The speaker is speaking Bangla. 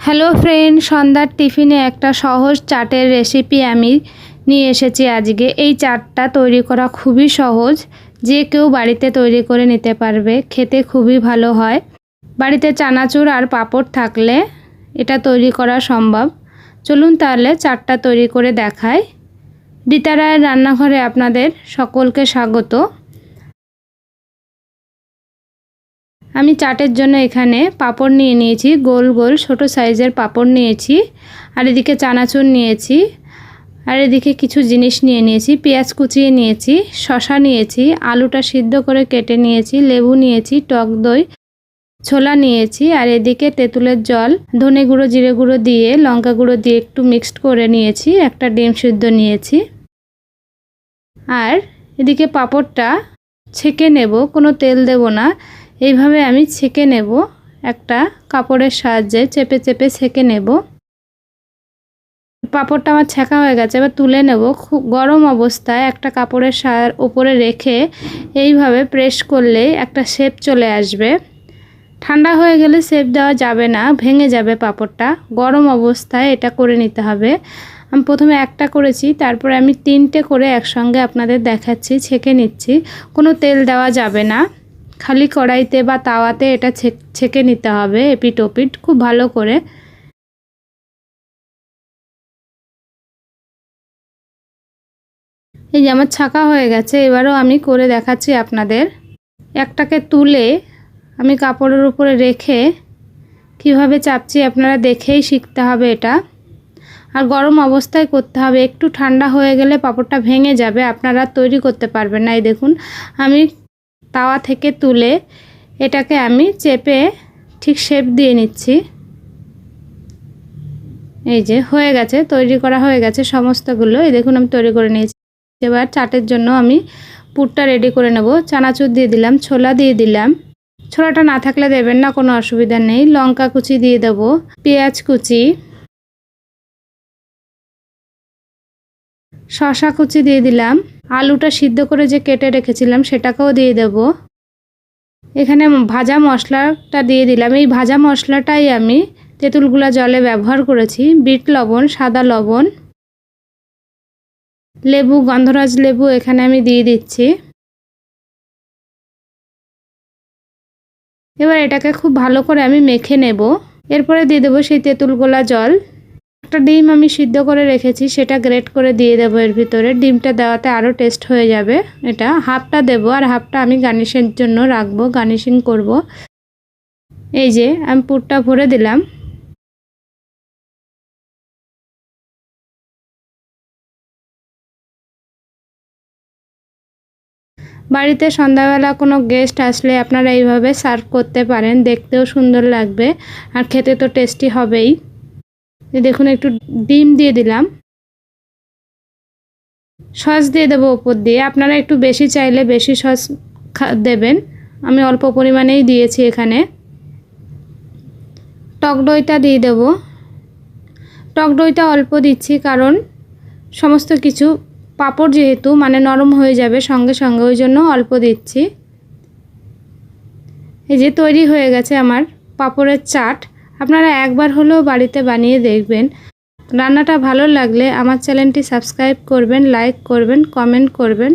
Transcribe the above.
হ্যালো ফ্রেন্ড সন্ধ্যার টিফিনে একটা সহজ চাটের রেসিপি আমি নিয়ে এসেছি আজকে। এই চাটটা তৈরি করা খুবই সহজ। যে কেউ বাড়িতে তৈরি করে নিতে পারবে। খেতে খুবই ভালো হয়। বাড়িতে চানাচুর আর পাঁপড় থাকলে এটা তৈরি করা সম্ভব। চলুন তাহলে চাটটা তৈরি করে দেখাই। রীতা রায়ের রান্নাঘরে আপনাদের সকলকে স্বাগত। আমি চাটের জন্য এখানে পাপড় নিয়ে নিয়েছি, গোল গোল ছোট সাইজের পাপড় নিয়েছি, আর এদিকে চানাচুর নিয়েছি, আর এদিকে কিছু জিনিস নিয়ে নিয়েছি, পেঁয়াজ কুচিয়ে নিয়েছি শশা নিয়েছি, আলুটা সিদ্ধ করে কেটে নিয়েছি, লেবু নিয়েছি, টক দই, ছোলা নিয়েছি, আর এদিকে তেঁতুলের জল, ধনে গুঁড়ো, জিরে গুঁড়ো দিয়ে, লঙ্কা গুঁড়ো দিয়ে একটু মিক্সড করে নিয়েছি, একটা ডিম সিদ্ধ নিয়েছি। আর এদিকে পাঁপড়টা ছেঁকে নেব, কোনো তেল দেব না এইভাবে আমি ছেঁকে নেব। একটা কাপড়ের সাহায্যে চেপে চেপে ছেঁকে নেব। পাঁপড়টা আমার ছেঁকা হয়ে গেছে, এবার তুলে নেব। খুব গরম অবস্থায় একটা কাপড়ের সার উপরে রেখে এইভাবে প্রেস করলে একটা শেপ চলে আসবে। ঠান্ডা হয়ে গেলে শেপ দেওয়া যাবে না, ভেঙে যাবে পাপড়টা। গরম অবস্থায় এটা করে নিতে হবে। আমি প্রথমে একটা করেছি, তারপরে আমি তিনটে করে একসঙ্গে আপনাদের দেখাচ্ছি, ছেঁকে নিচ্ছি। কোনো তেল দেওয়া যাবে না। খালি কড়াইতে বা তাওয়াতে এটা ছেঁকে নিতে হবে এপিট ওপিট খুব ভালো করে। এই যে আমার ছাকা হয়ে গেছে, এবারও আমি করে দেখাচ্ছি আপনাদের। একটাকে তুলে আমি কাপড়ের উপরে রেখে কীভাবে চাপছি আপনারা দেখেই শিখতে হবে এটা। আর গরম অবস্থায় করতে হবে, একটু ঠান্ডা হয়ে গেলে পাপড়টা ভেঙে যাবে, আপনারা তৈরি করতে পারবেন না। এই দেখুন, আমি তাওয়া থেকে তুলে এটাকে আমি চেপে ঠিক শেপ দিয়ে নিচ্ছি। এই যে, হয়ে গেছে, তৈরি করা হয়ে গেছে সমস্তগুলো। এই দেখুন, আমি তৈরি করে নিয়েছি। এবার চাটের জন্য আমি পুরটা রেডি করে নেব। চানাচুর দিয়ে দিলাম, ছোলা দিয়ে দিলাম। ছোলাটা না থাকলে দেবেন না, কোনো অসুবিধা নেই। লঙ্কা কুচি দিয়ে দেবো, পেঁয়াজ কুচি। শশা কুচি দিয়ে দিলাম। আলুটা সিদ্ধ করে যে কেটে রেখেছিলাম, সেটাকেও দিয়ে দেব। এখানে ভাজা মশলাটা দিয়ে দিলাম। এই ভাজা মশলাটাই আমি তেঁতুলগুলা জলে ব্যবহার করেছি। বিট লবণ, সাদা লবণ, লেবু, গন্ধরাজ লেবু এখানে আমি দিয়ে দিচ্ছি। এবার এটাকে খুব ভালো করে আমি মেখে নেব। এরপরে দিয়ে দেবো সেই তেঁতুলগোলা জল। একটা ডিম আমি সিদ্ধ করে রেখেছি, সেটা গ্রেট করে দিয়ে দেবো এর ভিতরে। ডিমটা দেওয়াতে আরও টেস্ট হয়ে যাবে এটা। হাফটা দেবো আর হাফটা আমি গার্নিশের জন্য রাখব, গার্নিশিং করব। এই যে, আমি পুরটা ভরে দিলাম। বাড়িতে সন্ধ্যাবেলা কোনো গেস্ট আসলে আপনারা এইভাবে সার্ভ করতে পারেন, দেখতেও সুন্দর লাগবে আর খেতে তো টেস্টি হবেই। দেখুন, একটু ডিম দিয়ে দিলাম। সস দিয়ে দেবো ওপর দিয়ে। আপনারা একটু বেশি চাইলে বেশি সস দেবেন। আমি অল্প পরিমাণেই দিয়েছি এখানে। টক দইটা দিয়ে দেবো। টক দইটা অল্প দিচ্ছি কারণ সমস্ত কিছু পাপড় যেহেতু মানে নরম হয়ে যাবে সঙ্গে সঙ্গে, ওই জন্য অল্প দিচ্ছি। এই যে তৈরি হয়ে গেছে আমার পাপড়ের চাট। আপনারা একবার হলেও বাড়িতে বানিয়ে দেখবেন। রান্নাটা ভালো লাগলে আমার চ্যানেলটি সাবস্ক্রাইব করবেন, লাইক করবেন, কমেন্ট করবেন।